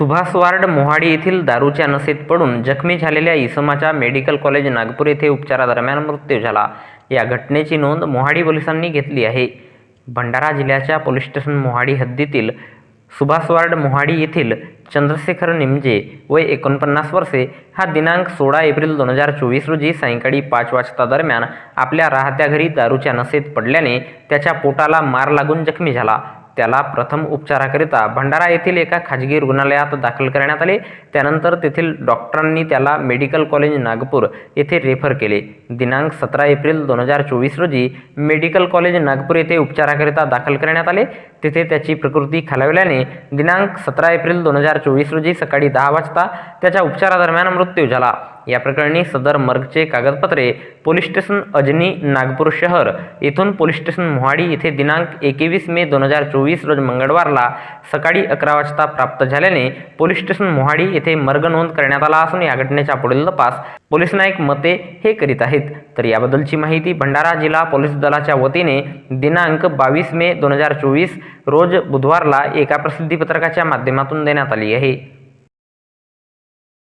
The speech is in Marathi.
सुभाष वार्ड मोहाडी येथील दारूच्या नशेत पडून जखमी झालेल्या इसमाचा मेडिकल कॉलेज नागपूर येथे उपचारादरम्यान मृत्यू झाला. या घटनेची नोंद मोहाडी पोलिसांनी घेतली आहे. भंडारा जिल्ह्याच्या पोलीस स्टेशन मोहाडी हद्दीतील सुभाष वार्ड मोहाडी येथील चंद्रशेखर निमजे वय एकोणपन्नास वर्षे हा दिनांक सोळा एप्रिल दोन हजार चोवीस रोजी सायंकाळी पाच वाजता दरम्यान आपल्या राहत्या घरी दारूच्या नशेत पडल्याने त्याच्या पोटाला मार लागून जखमी झाला. त्याला प्रथम उपचाराकरिता भंडारा येथील एका खाजगी रुग्णालयात दाखल करण्यात आले. त्यानंतर तेथील डॉक्टरांनी त्याला मेडिकल कॉलेज नागपूर येथे रेफर केले. दिनांक सतरा एप्रिल दोन हजार चोवीस रोजी मेडिकल कॉलेज नागपूर येथे उपचाराकरिता दाखल करण्यात आले. तेथे त्याची प्रकृती खालावल्याने दिनांक सतरा एप्रिल दोन हजार चोवीस रोजी सकाळी दहा वाजता त्याच्या उपचारादरम्यान मृत्यू झाला. या प्रकरणी सदर मर्गचे कागदपत्रे पोलीस स्टेशन अजनी नागपूर शहर येथून पोलीस स्टेशन मोहाडी येथे दिनांक एकवीस मे दोन हजार चोवीस रोज मंगळवारला सकाळी अकरा वाजता प्राप्त झाल्याने पोलीस स्टेशन मोहाडी येथे मर्ग नोंद करण्यात आला असून या घटनेचा पुढील तपास पोलीस नाईक मते हे करीत आहेत. तर याबद्दलची माहिती भंडारा जिल्हा पोलीस दलाच्या वतीने दिनांक बावीस मे दोन हजार चोवीस रोज बुधवारला एका प्रसिद्धीपत्रकाच्या माध्यमातून देण्यात आली आहे.